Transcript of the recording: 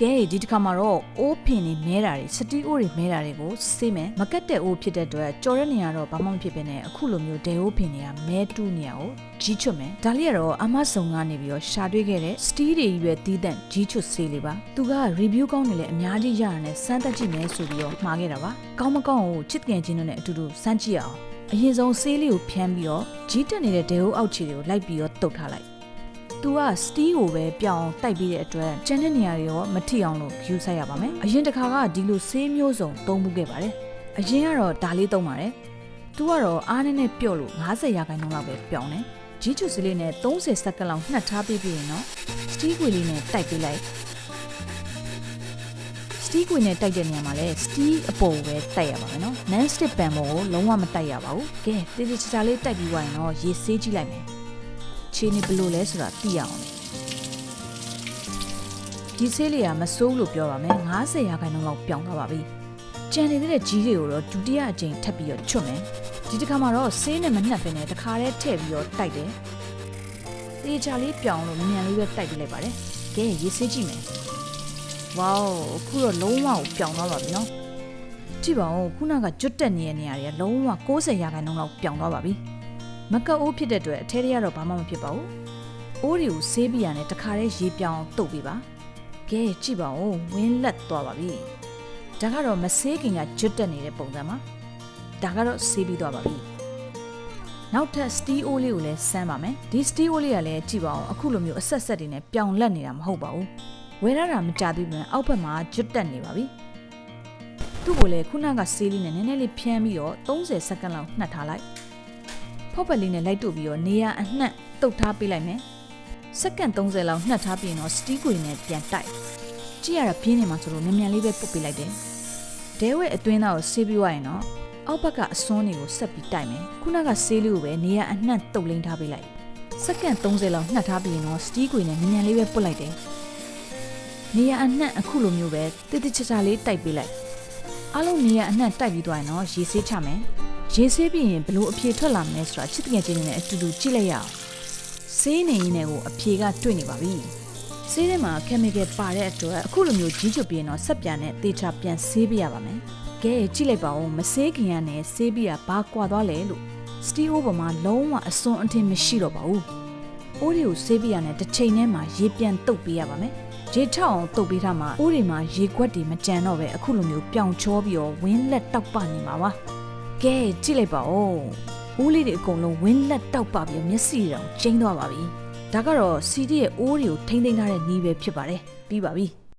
ကဲဒီတစ်ခါမှာတော့အိုးဖင်နေမဲတာတွေစတီးအိုးတွေမဲတာတွေကိုစေးမယ်မကတ်တဲ့အိုးဖြစ်တဲ့အတွက်ကြော်တဲ့နေရာတော့ဘာမှမဖြစ်ပဲနဲ့အခုလိုမျိုးဒဲအိုးဖင်တွေကမဲတူးနေရကိုကြီးချွတ်မယ်ဒါလေးကတော့အမဆုံကနေပြီးတော့ရှာတွေ့ခဲ့တဲ့စတီးတွေရွယ်တီးတန့်ကြီးချွတ်စေးလေးပါသူက review ကောင်းနေလေအများကြီးရရတဲ့စမ်းသက်ကြည့်မယ်ဆိုပြီးတော့မှားခဲ့တာပါကောင်းမကောင်းကိုချစ်ငယ်ချင်းတို့နဲ့အတူတူစမ်းကြည့်အောင်အရင်ဆုံးဆေးလေးကိုဖြန်းပြီးတော့ကြီးတက်နေတဲ့ဒဲအိုးအောက်ခြေတွေကိုလိုက်ပြီးတော့တုတ်ထားလိုက် သူကစတီးကိုပဲပြောင်းတိုက်ပြီးတဲ့အတွက်ကျန်တဲ့နေရာတွေရောမထိအောင်လို့ယူဆိုင်ရပါမယ်။အရင်တစ်ခါကဒီလိုဆေးမျိုးစုံသုံးမှုခဲ့ပါတယ်။အရင်ကတော့ဒါလေးသုံးပါတယ်။ तू ကတော့အားနဲ့နဲ့ပြော့လို့90ရာခိုင်နှုန်းလောက်ပဲပြောင်းတယ်။ဂျီချူစလေးနဲ့30စက္ကန့်လောက်နှက်ထားပြီးပြီးရင်တော့စတီးခွေလေးနဲ့တိုက်ပေးလိုက်။စတီးခွေနဲ့တိုက်တဲ့နေရာမှာလည်းစတီးအပေါ်ကိုပဲတိုက်ရပါမယ်နော်။ non stick pan ပေါ်ကိုလုံးဝမတိုက်ရပါဘူး။ကဲတေးသေးချာချာလေးတိုက်ပြီးသွားရင်တော့ရေဆေးကြည့်လိုက်မယ်။ ခြေနေဘယ်လို့လဲဆိုတာသိရအောင်လေဒီဆေးလေးကမဆိုးလို့ပြောပါမယ်90ရာခိုင်နှုန်းလောက်ပြောင်းသွားပါပြီကြံနေတဲ့ကြီးတွေကိုတော့ဒုတိယအကြိမ်ထပ်ပြီးတော့ချွတ်မယ်ဒီတစ်ခါမှာတော့ဆေးနဲ့မနှက်ပင်နဲ့တစ်ခါတည်းထည့်ပြီးတော့တိုက်တယ်တေချာလေးပြောင်းလို့မြန်လေးပဲတိုက်ပြလိုက်ပါတယ်ကဲရေးဆေးကြည့်မယ်ဝေါအခုတော့လုံးဝကိုပြောင်းသွားပါပြီနော်ကြည့်ပါဦးခုနကကျွတ်တက်နေတဲ့နေရာတွေကလုံးဝ90ရာခိုင်နှုန်းလောက်ပြောင်းသွားပါပြီ မကတ်အိုးဖြစ်တဲ့အတွက်အထဲထဲကတော့ဘာမှမဖြစ်ပါဘူး။အိုးတွေကိုဆေးပြရနဲ့တခါတည်းရေပြောင်းတုတ်ပေးပါ။ကဲကြည့်ပါဦးဝင်းလက်သွားပါပြီ။ဒါကတော့မဆေးခင်ကကျွတ်တက်နေတဲ့ပုံစံပါ။ဒါကတော့ဆေးပြီးသွားပါပြီ။နောက်ထပ်စတီးအိုးလေးကိုလည်းစမ်းပါမယ်။ဒီစတီးအိုးလေးကလည်းကြည့်ပါဦးအခုလိုမျိုးအဆက်ဆက်တွေနဲ့ပြောင်းလက်နေတာမဟုတ်ပါဘူး။ဝဲရတာမကြသေးဘူးအောက်ဘက်မှာကျွတ်တက်နေပါပြီ။သူ့ကိုလည်းခုနကဆေးလေးနဲ့နည်းနည်းလေးဖြန်းပြီးတော့30စက္ကန့်လောက်နှက်ထားလိုက် ဖောက်ပက်လေးနဲ့လိုက်တို့ပြီးတော့နေရအနှံ့တုတ်ထားပေးလိုက်မယ်စက္ကန့်30လောက်နှက်ထားပြီးရင်တော့စတီးခွေနဲ့ပြန်တိုက်ကြည့်ရတာပြင်းနေမှာဆိုလို့မြန်မြန်လေးပဲပုတ်ပေးလိုက်တယ်ဒဲဝဲအတွင်းသားကိုဆေးပြီးွားရင်တော့အောက်ဘက်ကအစွန်းတွေကိုဆက်ပြီးတိုက်မယ်ခုနကဆေးလေးကိုပဲနေရအနှံ့တုတ်လိမ်းထားပေးလိုက်စက္ကန့်30လောက်နှက်ထားပြီးရင်တော့စတီးခွေနဲ့မြန်မြန်လေးပဲပုတ်လိုက်တယ်နေရအနှံ့အခုလိုမျိုးပဲတိတိကျကျလေးတိုက်ပေးလိုက်အားလုံးနေရအနှံ့တိုက်ပြီးသွားရင်တော့ရေဆေးချမယ် ရေဆေးပြီးရင်ဘလို့အဖြေထွက်လာမလဲဆိုတာချစ်တငယ်ချင်းတွေနဲ့အတူတူကြည့်လိုက်ရအောင်ဆေးနေရင်းနဲ့ကိုအဖြေကတွေ့နေပါပြီဆေးထဲမှာ chemical ပါတဲ့အတွက်အခုလိုမျိုးကြီးကျွတ်ပြီးရင်တော့ဆက်ပြန်နဲ့တေချာပြန်ဆေးပြရပါမယ်ကဲကြည့်လိုက်ပါဦးမဆေးခင်ရနဲ့ဆေးပြရဘာကွာသွားလဲလို့စတီအိုးပေါ်မှာလုံးဝအစွန်းအထင်းမရှိတော့ပါဘူးအိုးတွေကိုဆေးပြရနဲ့တစ်ချိန်ထဲမှာရေပြန်တုတ်ပေးရပါမယ်ရေထောက်အောင်တုတ်ပေးထားမှာအိုးတွေမှာရေခွက်တွေမကြံတော့ပဲအခုလိုမျိုးပြောင်ချောပြီးတော့ဝင်းလက်တောက်ပနေမှာပါ ကဲကြည့်လိုက်ပါဦးဦးလေးတွေအကုန်လုံးဝင်းလက်တောက်ပါပြီးမျက်စိတောင်ကျိန်းသွားပါပြီဒါကတော့စီဒီရဲ့အိုးတွေကိုထိမ့်သိမ်းထားတဲ့နီးပဲဖြစ်ပါတယ်ပြီးပါပြီ